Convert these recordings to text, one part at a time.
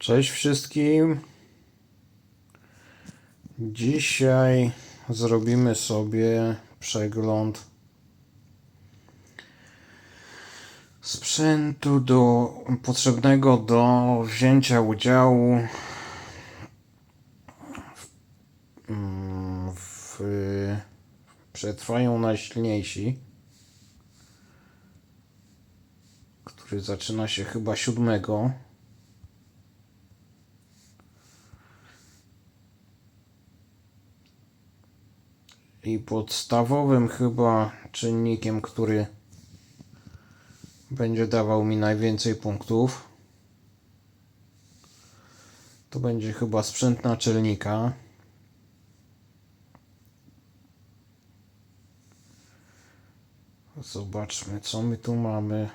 Cześć wszystkim. Dzisiaj zrobimy sobie przegląd sprzętu do, potrzebnego do wzięcia udziału w, w Przetrwają Najsilniejsi, który zaczyna się chyba siódmego. I podstawowym chyba czynnikiem, który będzie dawał mi najwięcej punktów, to będzie chyba sprzęt naczelnika. Zobaczmy, co my tu mamy.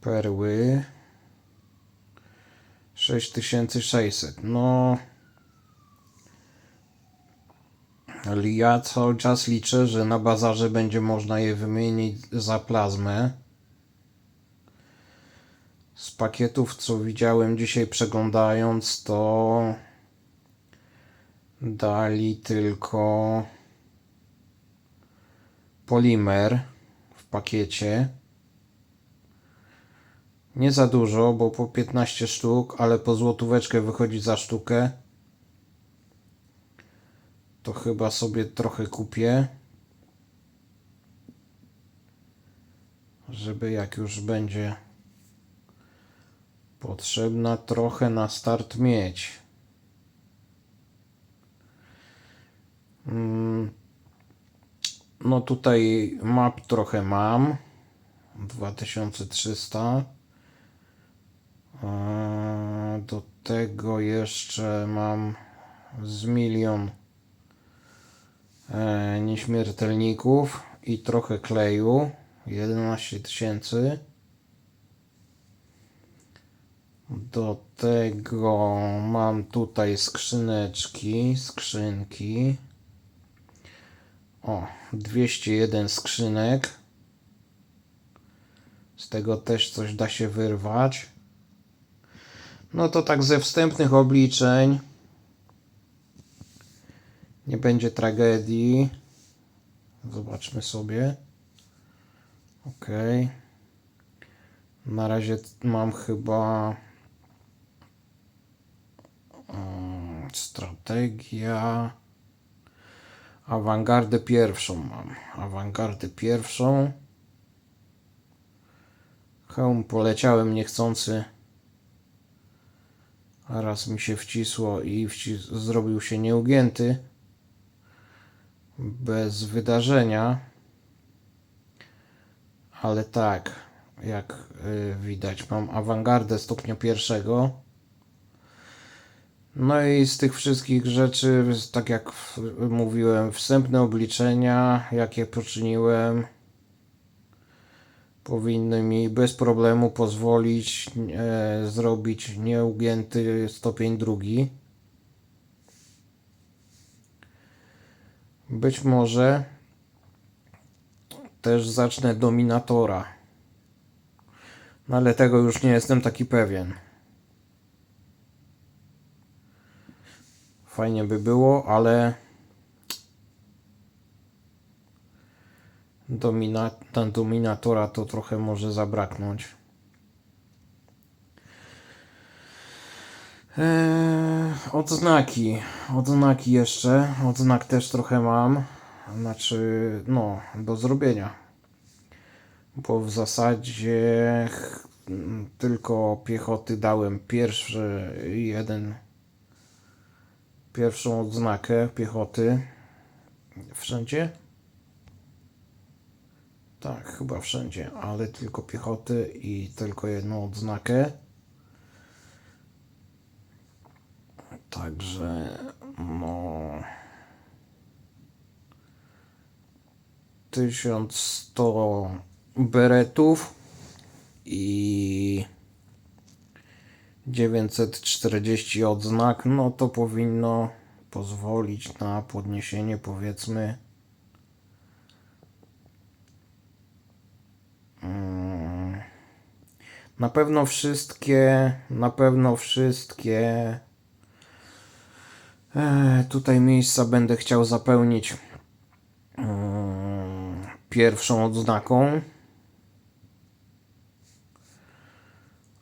Perły 6600. No. Ale ja cały czas liczę, że na bazarze będzie można je wymienić za plazmę. Z pakietów, co widziałem dzisiaj przeglądając, to dali tylko polimer w pakiecie. Nie za dużo, bo po 15 sztuk, ale po złotóweczkę wychodzi za sztukę. To chyba sobie trochę kupię. Żeby jak już będzie potrzebna trochę na start mieć. Mm. No tutaj map trochę mam. 2300. Eee, Do tego jeszcze mam z milion nieśmiertelników i trochę kleju. 11 tysięcy. Do tego mam tutaj skrzyneczki, skrzynki. O, 201 skrzynek. Z tego też coś da się wyrwać. No to tak ze wstępnych obliczeń. Nie będzie tragedii. Zobaczmy sobie. Ok. Na razie mam chyba mm, strategia. Awangardę pierwszą mam. Awangardę pierwszą. Hełm poleciałem niechcący. A raz mi się wcisło i wcis- zrobił się nieugięty. Bez wydarzenia. Ale tak, jak y, widać, mam awangardę stopnia pierwszego. No i z tych wszystkich rzeczy, tak jak mówiłem, wstępne obliczenia, jakie poczyniłem, powinny mi bez problemu pozwolić e, zrobić nieugięty stopień drugi. Być może też zacznę dominatora. No ale tego już nie jestem taki pewien. Fajnie by było, ale domina dominatora to trochę może zabraknąć. Eee, odznaki. Odznaki jeszcze. Odznak też trochę mam. Znaczy, no, do zrobienia. Bo w zasadzie tylko piechoty dałem pierwszy jeden. Pierwszą odznakę piechoty. Wszędzie? Tak, chyba wszędzie, ale tylko piechoty i tylko jedną odznakę. Także, no. 1100 beretów i 940 odznak, no to powinno pozwolić na podniesienie powiedzmy mm, Na pewno wszystkie, na pewno wszystkie e, tutaj miejsca będę chciał zapełnić mm, pierwszą odznaką.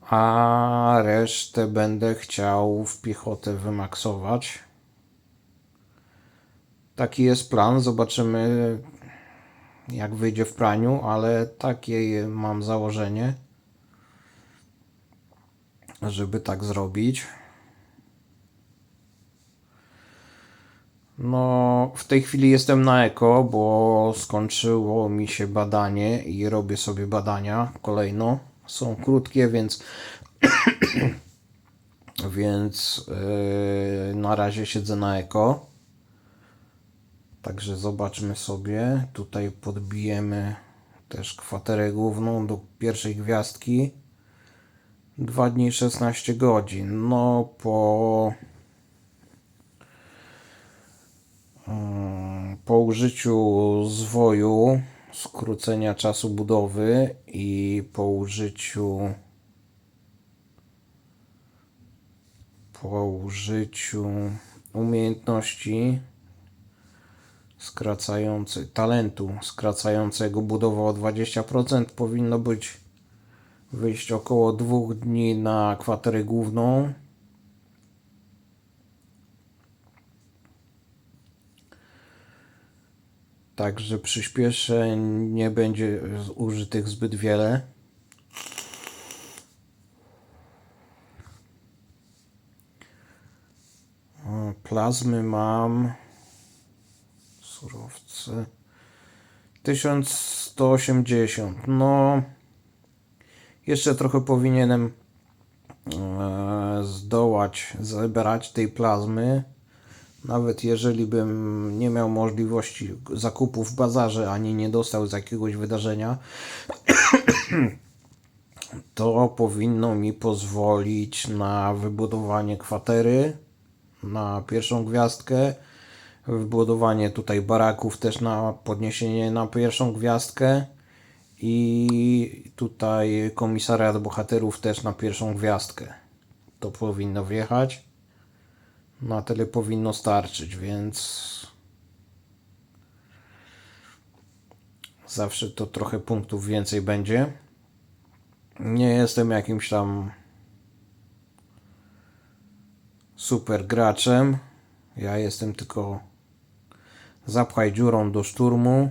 A resztę będę chciał w piechotę wymaksować. Taki jest plan. Zobaczymy, jak wyjdzie w praniu, ale takie mam założenie, żeby tak zrobić. No, w tej chwili jestem na eko, bo skończyło mi się badanie i robię sobie badania kolejno. Są krótkie, więc więc yy, na razie siedzę na eko. Także zobaczmy sobie. Tutaj podbijemy też kwaterę główną do pierwszej gwiazdki. 2 dni 16 godzin. No po mm, po użyciu zwoju, skrócenia czasu budowy i po użyciu po użyciu umiejętności skracający talentu skracającego budowę o 20% powinno być wyjść około dwóch dni na kwaterę główną. Także przyspieszę nie będzie użytych zbyt wiele. Plazmy mam surowce. 1180 no jeszcze trochę powinienem e, zdołać zebrać tej plazmy nawet jeżeli bym nie miał możliwości zakupu w bazarze ani nie dostał z jakiegoś wydarzenia to powinno mi pozwolić na wybudowanie kwatery na pierwszą gwiazdkę wybudowanie tutaj baraków też na podniesienie na pierwszą gwiazdkę i tutaj komisariat bohaterów też na pierwszą gwiazdkę. To powinno wjechać. Na tyle powinno starczyć, więc zawsze to trochę punktów więcej będzie. Nie jestem jakimś tam super graczem. Ja jestem tylko zapchaj dziurą do szturmu.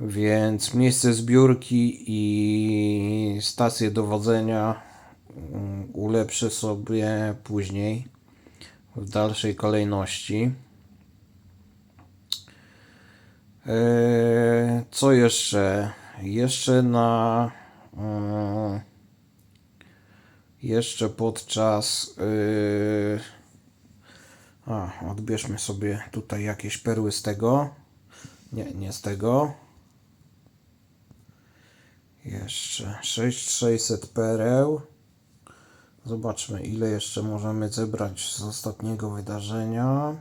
Więc miejsce zbiórki i stację dowodzenia mm, ulepszę sobie później w dalszej kolejności. Eee, co jeszcze? Jeszcze na mm, jeszcze podczas yy, a, odbierzmy sobie tutaj jakieś perły z tego. Nie, nie z tego. Jeszcze 6600 pereł. Zobaczmy, ile jeszcze możemy zebrać z ostatniego wydarzenia.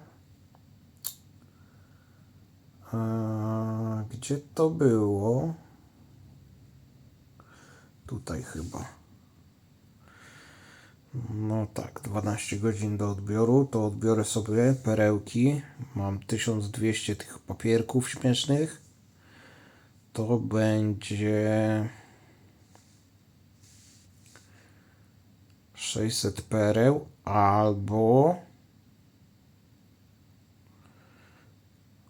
Eee, gdzie to było? Tutaj chyba. No tak, 12 godzin do odbioru. To odbiorę sobie perełki. Mam 1200 tych papierków śmiesznych. To będzie 600 pereł albo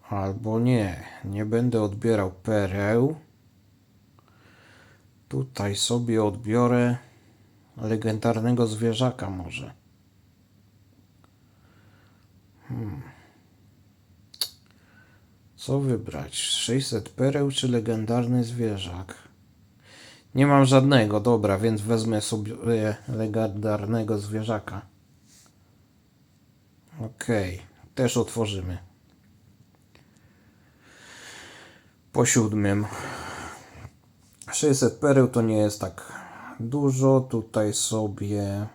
albo nie. Nie będę odbierał pereł. Tutaj sobie odbiorę legendarnego zwierzaka może. Hmm. Co wybrać? 600 pereł czy legendarny zwierzak? Nie mam żadnego, dobra, więc wezmę sobie legendarnego zwierzaka. Okej, okay. też otworzymy. Po siódmym. 600 pereł to nie jest tak dużo. Tutaj sobie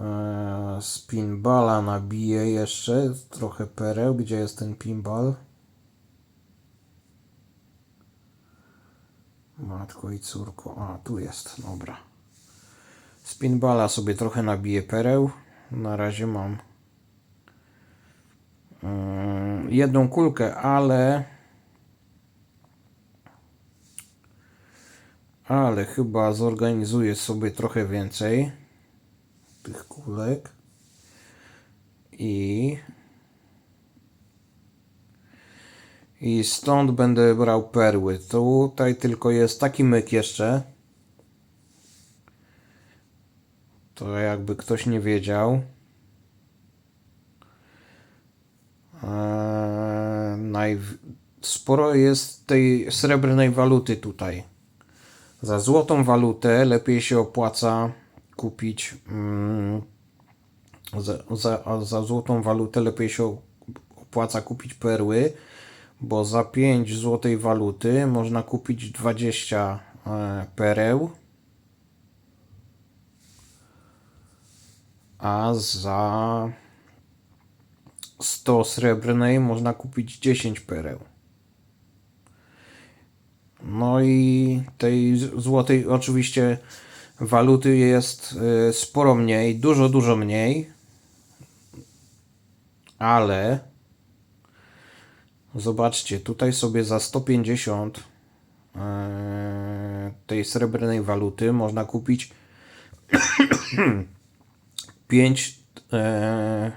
e, z pinballa nabiję jeszcze trochę pereł. Gdzie jest ten pinball? Matko i córko. A, tu jest, dobra. Spinballa sobie trochę nabiję pereł. Na razie mam mm, jedną kulkę, ale ale chyba zorganizuję sobie trochę więcej tych kulek i i stąd będę brał perły. Tutaj tylko jest taki myk jeszcze. To jakby ktoś nie wiedział. Eee, sporo jest tej srebrnej waluty tutaj. Za złotą walutę lepiej się opłaca kupić. Mm, za, za, za złotą walutę lepiej się opłaca kupić perły, bo za 5 złotej waluty można kupić 20 e, pereł. A za 100 srebrnej można kupić 10 pereł. No i tej złotej oczywiście waluty jest y, sporo mniej, dużo, dużo mniej. Ale zobaczcie, tutaj sobie za 150 e, tej srebrnej waluty można kupić 5 e,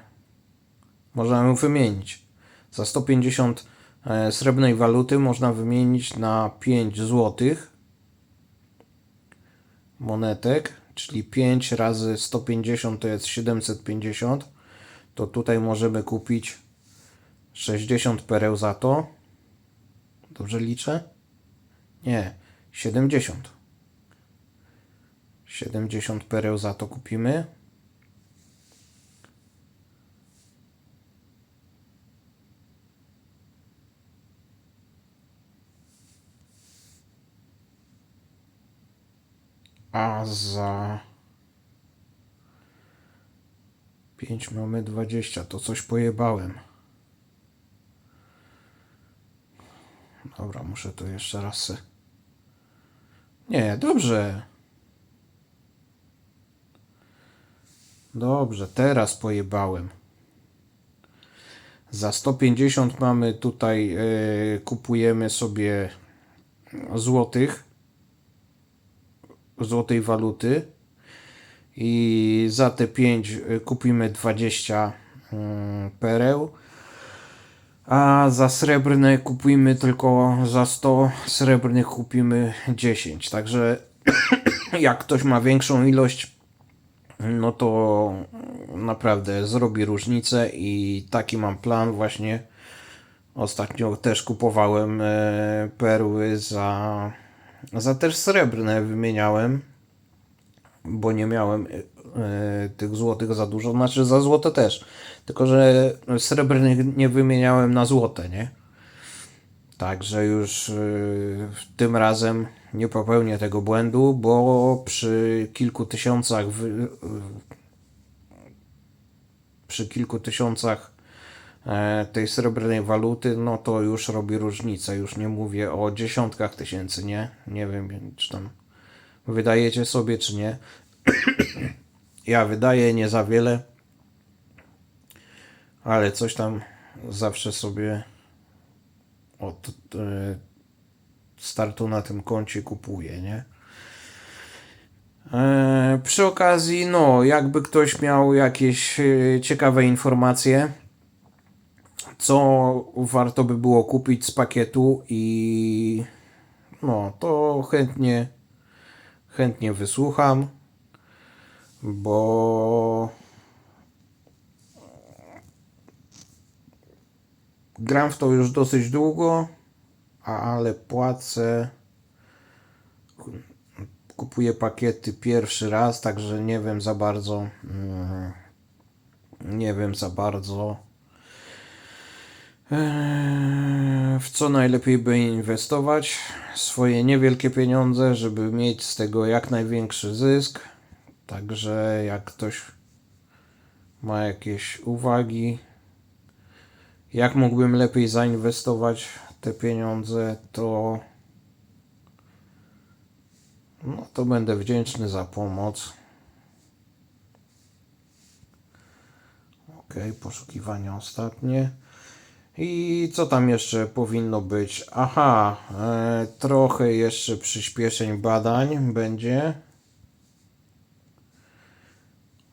można ją wymienić. Za 150 e, srebrnej waluty można wymienić na 5 złotych monetek, czyli 5 razy 150 to jest 750. To tutaj możemy kupić 60 pereł za to. Dobrze liczę? Nie, 70. 70 pereł za to kupimy. A za 5 mamy 20. To coś pojebałem. Dobra, muszę to jeszcze raz. Nie, dobrze. Dobrze, teraz pojebałem. Za 150 mamy tutaj, e, kupujemy sobie złotych, złotej waluty i za te 5 kupimy 20 mm, pereł. A za srebrne kupimy tylko za 100 srebrnych kupimy 10. Także jak ktoś ma większą ilość, no to naprawdę zrobi różnicę i taki mam plan właśnie. Ostatnio też kupowałem e, perły za, za też srebrne wymieniałem, bo nie miałem e, tych złotych za dużo, znaczy za złote też. Tylko, że srebrnych nie wymieniałem na złote, nie? Także już y, tym razem nie popełnię tego błędu, bo przy kilku tysiącach y, przy kilku tysiącach e, tej srebrnej waluty, no to już robi różnicę. Już nie mówię o dziesiątkach tysięcy, nie? Nie wiem, czy tam wydajecie sobie, czy nie. ja wydaję nie za wiele, ale coś tam zawsze sobie od e, startu na tym koncie kupuję, nie? E, przy okazji, no, jakby ktoś miał jakieś e, ciekawe informacje, co warto by było kupić z pakietu i no, to chętnie chętnie wysłucham, bo gram w to już dosyć długo, ale płacę kupuję pakiety pierwszy raz, także nie wiem za bardzo mm, nie wiem za bardzo Eee, w co najlepiej by inwestować swoje niewielkie pieniądze, żeby mieć z tego jak największy zysk. Także jak ktoś ma jakieś uwagi, jak mógłbym lepiej zainwestować te pieniądze, to No to będę wdzięczny za pomoc. Ok, poszukiwania ostatnie. I co tam jeszcze powinno być? Aha, e, trochę jeszcze przyspieszeń badań będzie.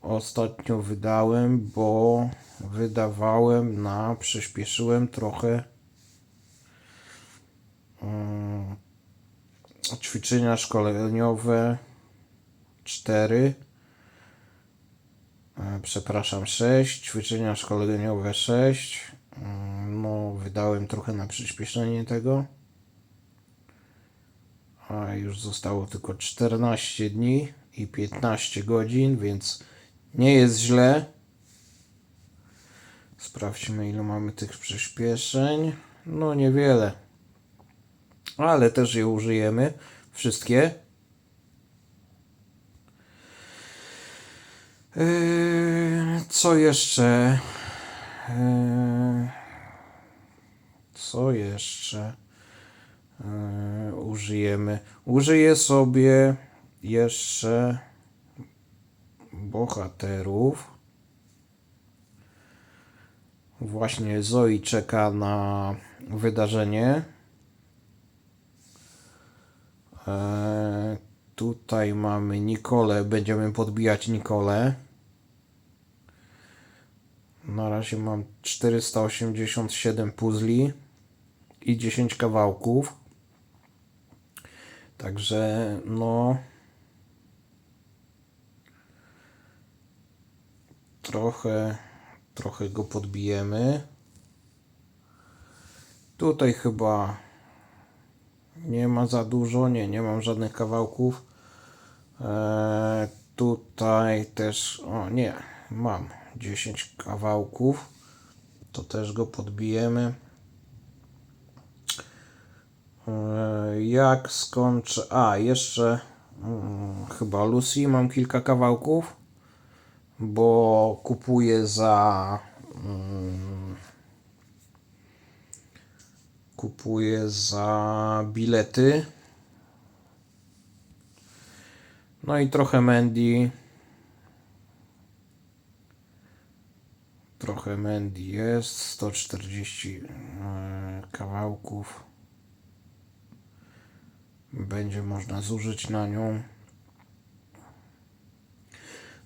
Ostatnio wydałem, bo wydawałem na, przyspieszyłem trochę mm, ćwiczenia szkoleniowe 4 E, przepraszam 6 ćwiczenia szkoleniowe 6 Mm, no wydałem trochę na przyspieszenie tego a już zostało tylko 14 dni i 15 godzin więc nie jest źle sprawdźmy ile mamy tych przyspieszeń no niewiele ale też je użyjemy. Wszystkie. Yy, Co jeszcze? Yy, Co jeszcze yy, użyjemy? Użyję sobie jeszcze bohaterów. Właśnie Zoe czeka na wydarzenie. Eee, tutaj mamy Nikolę. Będziemy podbijać Nikolę. Na razie mam 487 puzli i 10 kawałków. Także no. Trochę, trochę go podbijemy. Tutaj chyba nie ma za dużo, nie, nie mam żadnych kawałków. Eee, tutaj też, o nie, mam 10 kawałków. To też go podbijemy. Eee, jak skończę, a jeszcze mm, chyba Lucy mam kilka kawałków, bo kupuję za mm, kupuję za bilety. No i trochę Mandy. Trochę Mandy jest. 140 e, kawałków. Będzie można zużyć na nią.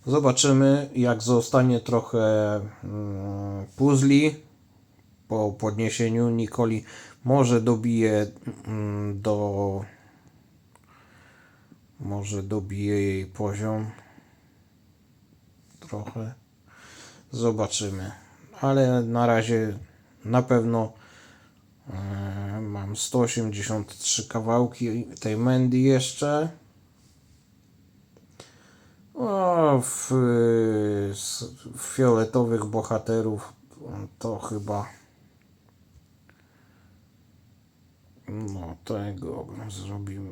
Zobaczymy, jak zostanie trochę mm, puzli po podniesieniu. Nikoli może dobije mm, do może dobije jej poziom trochę. Zobaczymy. Ale na razie na pewno e, mam 183 kawałki tej Mandy jeszcze o, w, w fioletowych bohaterów to chyba No, tego zrobimy.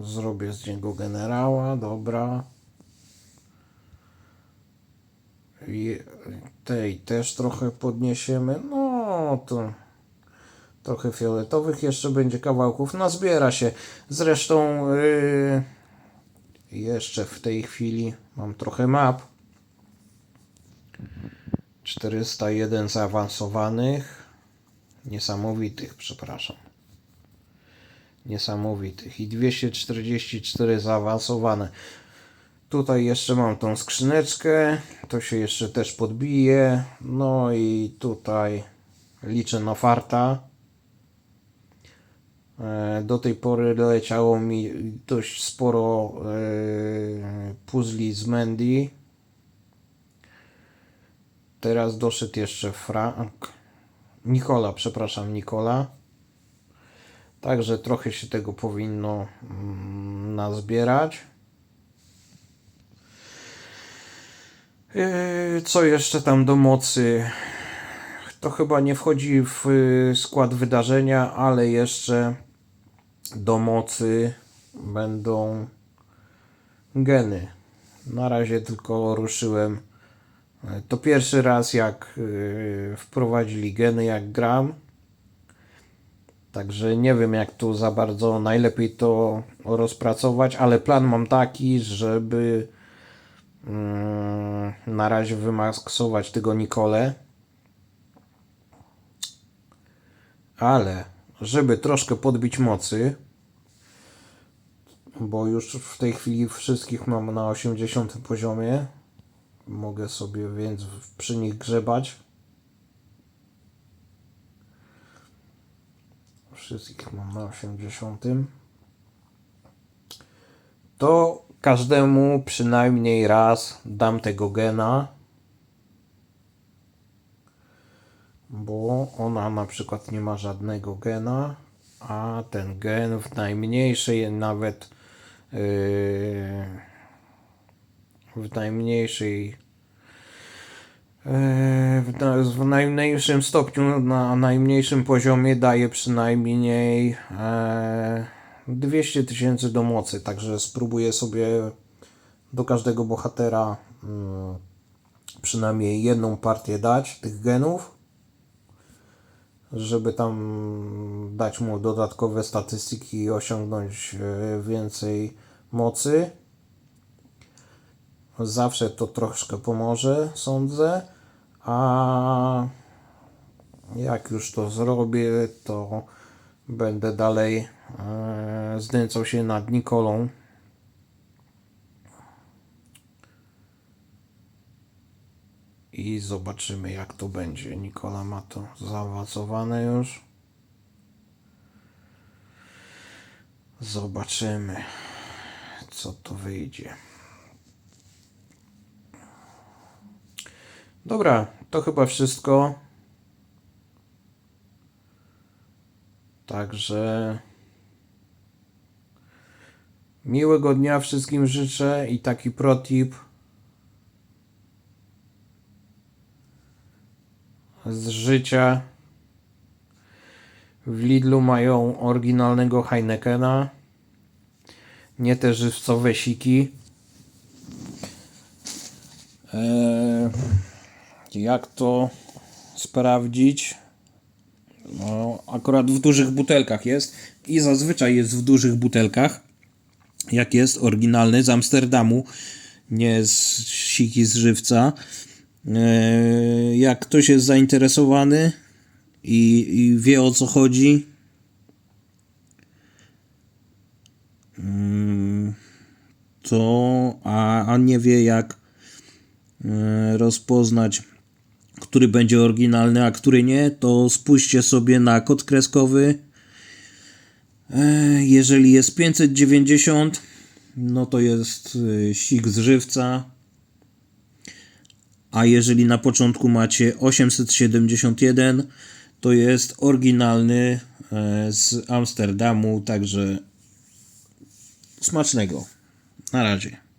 Zrobię z niego generała, dobra. I tej też trochę podniesiemy. No, to trochę fioletowych jeszcze będzie kawałków. No, zbiera się. Zresztą yy, jeszcze w tej chwili mam trochę map. 401 zaawansowanych. Niesamowitych, przepraszam niesamowitych i 244 zaawansowane. Tutaj jeszcze mam tą skrzyneczkę, to się jeszcze też podbije. No i tutaj liczę na farta. E, do tej pory leciało mi dość sporo e, puzli z Mandy. Teraz doszedł jeszcze Frank. Nikola, przepraszam, Nikola. Także trochę się tego powinno mm, nazbierać. Yy, Co jeszcze tam do mocy? To chyba nie wchodzi w y, skład wydarzenia, ale jeszcze do mocy będą geny. Na razie tylko ruszyłem. To pierwszy raz jak y, wprowadzili geny jak gram Także nie wiem, jak tu za bardzo najlepiej to rozpracować, ale plan mam taki, żeby mm, na razie wymaksować tego Nikole. Ale żeby troszkę podbić mocy, bo już w tej chwili wszystkich mam na 80 poziomie, mogę sobie więc przy nich grzebać. Wszystkich mam na 80. To każdemu przynajmniej raz dam tego gena. Ona na przykład nie ma żadnego gena, a ten gen w najmniejszej nawet yy, w najmniejszej yy, w, na, w najmniejszym stopniu, na najmniejszym poziomie daje przynajmniej e, 200 tysięcy do mocy, także spróbuję sobie do każdego bohatera mm, przynajmniej jedną partię dać tych genów żeby tam dać mu dodatkowe statystyki i osiągnąć e, więcej mocy. Zawsze to troszkę pomoże, sądzę. A jak już to zrobię, to będę dalej e, znęcał się nad Nikolą. I zobaczymy jak to będzie. Nikola ma to zaawansowane już. Zobaczymy co to wyjdzie. Dobra, to chyba wszystko. Także miłego dnia wszystkim życzę i taki protip. Z życia. W Lidlu mają oryginalnego Heinekena. Nie te żywcowe siki. Eee, jak to sprawdzić? No, akurat w dużych butelkach jest i zazwyczaj jest w dużych butelkach. Jak jest oryginalny z Amsterdamu, nie z siki z żywca. E, Jak ktoś jest zainteresowany i, i wie o co chodzi, mm, to a, a nie wie jak e, rozpoznać, który będzie oryginalny, a który nie, to spójrzcie sobie na kod kreskowy. E, Jeżeli jest 590, no to jest sik z żywca. A jeżeli na początku macie 871, to jest oryginalny e, z Amsterdamu, także smacznego. Na razie.